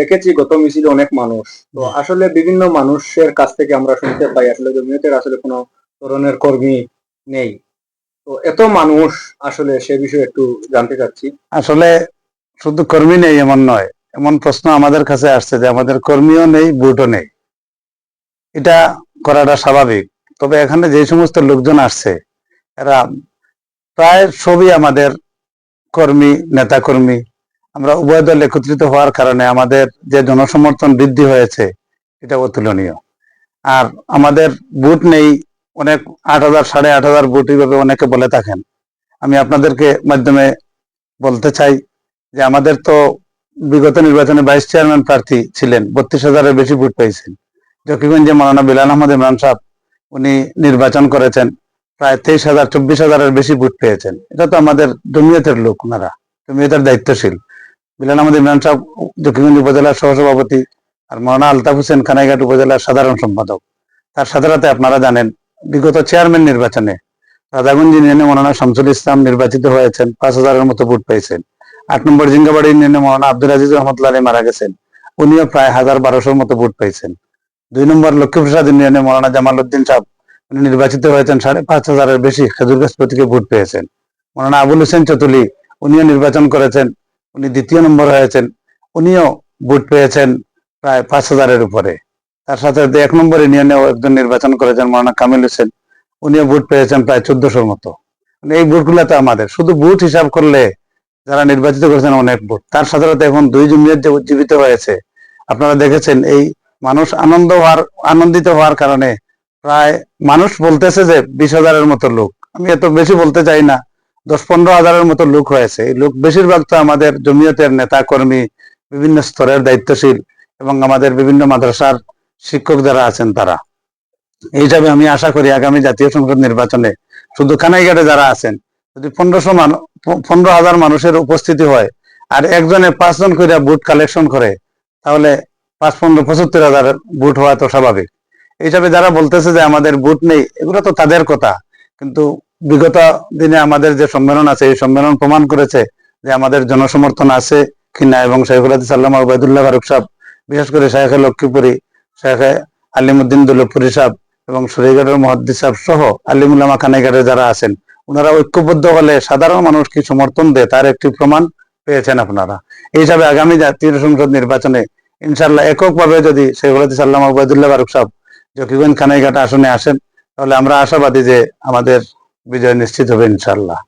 দেখেছি গত মিছিলে অনেক মানুষ। তো আসলে বিভিন্ন মানুষের কাছ থেকে আমরা শুনতে পাই আসলে জমিয়তের আসলে কোনো ধরনের কর্মী নেই। তো এত মানুষ আসলে সে বিষয়ে একটু জানতে চাচ্ছি। আসলে শুধু কর্মী নেই এমন নয় এমন প্রশ্ন আমাদের কাছে আসছে যে আমাদের কর্মীও নেই বুটও নেই। এটা করাটা স্বাভাবিক। তবে এখানে যে সমস্ত লোকজন আসছে এরা প্রায় সবই আমাদের কর্মী নেতা কর্মী আমরা উভয় দল একত্রিত হওয়ার কারণে আমাদের যে জনসমর্থন বৃদ্ধি হয়েছে, এটা অতুলনীয়। আর আমাদের বুট নেই, অনেক আট হাজার, সাড়ে আট হাজার বুট এইভাবে অনেকে বলে থাকেন। আমি আপনাদেরকে মাধ্যমে বলতে চাই যে আমাদের তো বিগত নির্বাচনে ভাইস চেয়ারম্যান প্রার্থী ছিলেন, বত্রিশ হাজারের বেশি ভোট পেয়েছেন। জকিগঞ্জে মৌলানা বিলাল আহমদ ইমরান সাহেব, উনি নির্বাচন করেছেন, প্রায় তেইশ হাজার, চব্বিশ হাজারের বেশি ভোট পেয়েছেন। এটা তো আমাদের জমিয়তের লোক ওনারা, জমিয়তের দায়িত্বশীল। বিলাল আহমদ সাহেব জকিগঞ্জ উপজেলার সহসভাপতি আর মৌলানা আলতাফ হোসেন খানাইঘাট উপজেলার সাধারণ সম্পাদক। তার সাথে আপনারা জানেন, বিগত চেয়ারম্যান নির্বাচনে রাজাগঞ্জ ইউনিয়নে মৌলানা শামসুল ইসলাম নির্বাচিত হয়েছেন, পাঁচ হাজারের মতো ভোট পেয়েছেন। আট নম্বর জিঙ্গাবাড়ি ইউনিয়নে মৌলানা আব্দুল আজিজ রহমতুল্লাহ মারা গেছেন, উনিও প্রায় হাজার বারোশোর মতো ভোট পেয়েছেন। দুই নম্বর লক্ষ্মীপ্রসাদ ইউনিয়নে মৌলানা জামাল উদ্দিন সাহেব, উনি নির্বাচিত হয়েছেন সাড়ে পাঁচ হাজারের বেশি খেজুরগাছ প্রতীকে ভোট পেয়েছেন। মৌলানা আবুল হোসেন চতুলি উনিও নির্বাচন করেছেন উনি দ্বিতীয় নম্বর হয়েছেন। উনিও ভোট পেয়েছেন প্রায় পাঁচ হাজারের উপরে। তার সাথে এক নম্বর ইউনিয়নেও একজন নির্বাচন করেছেন মৌলানা কামিল হোসেন। উনিও ভোট পেয়েছেন প্রায় চোদ্দশোর মতো। মানে এই ভোটগুলো তো আমাদের। শুধু ভোট হিসাব করলে যারা নির্বাচিত করেছেন অনেক ভোট তার সাথে সাথে এখন দুই জমিয়ত যে উজ্জীবিত হয়েছে, আপনারা দেখেছেন এই মানুষ আনন্দ হওয়ার, আনন্দিত হওয়ার কারণে প্রায় মানুষ বলতেছে যে বিশ হাজারের মতো লোক। আমি এত বেশি বলতে চাই না। দশ পনেরো হাজারের মতো লোক হয়েছে। এই লোক বেশিরভাগ তো আমাদের জমিয়তের নেতা কর্মী বিভিন্ন স্তরের দায়িত্বশীল এবং আমাদের বিভিন্ন মাদ্রাসার শিক্ষক যারা আছেন তারা। এই হিসাবে আমি আশা করি আগামী জাতীয় সংসদ নির্বাচনে শুধু কানাইঘাটে যারা আছেন, যদি পনেরোশো পনেরো হাজার মানুষের উপস্থিতি হয় আর একজনে পাঁচজন করে বুট কালেকশন করে, তাহলে পাঁচ পনেরো পঁচাত্তর হাজার বুট হওয়া তো স্বাভাবিক। এই হিসাবে যারা বলতেছে যে আমাদের বুট নেই, এগুলো তো তাদের কথা। কিন্তু বিগত দিনে আমাদের যে সম্মেলন আছে, এই সম্মেলন প্রমাণ করেছে যে আমাদের জনসমর্থন আছে কিনা এবং শেখুল হাদিস আল্লামা উবায়দুল্লাহ ফারুক সাহেব, বিশেষ করে শেখে লক্ষ্মীপুরী শেখে আলিমুদ্দিন দুলপুরি সাহেব এবং সুরিগড়ের মহাদ্দিস সাহেব সহ আলিমুল্লামা খানাইঘাটে যারা আছেন, ওনারা ঐক্যবদ্ধ হলে সাধারণ মানুষ কি সমর্থন দেয় তার একটি প্রমাণ পেয়েছেন আপনারা। এই হিসাবে আগামী জাতীয় সংসদ নির্বাচনে ইনশাল্লাহ এককভাবে যদি শেখুল হাদিস আল্লামা উবায়দুল্লাহ ফারুক সাহেব জকিগঞ্জ খানাইঘাট আসনে আসেন, তাহলে আমরা আশাবাদী যে আমাদের বিজয় নিশ্চিত হবে ইনশাল্লাহ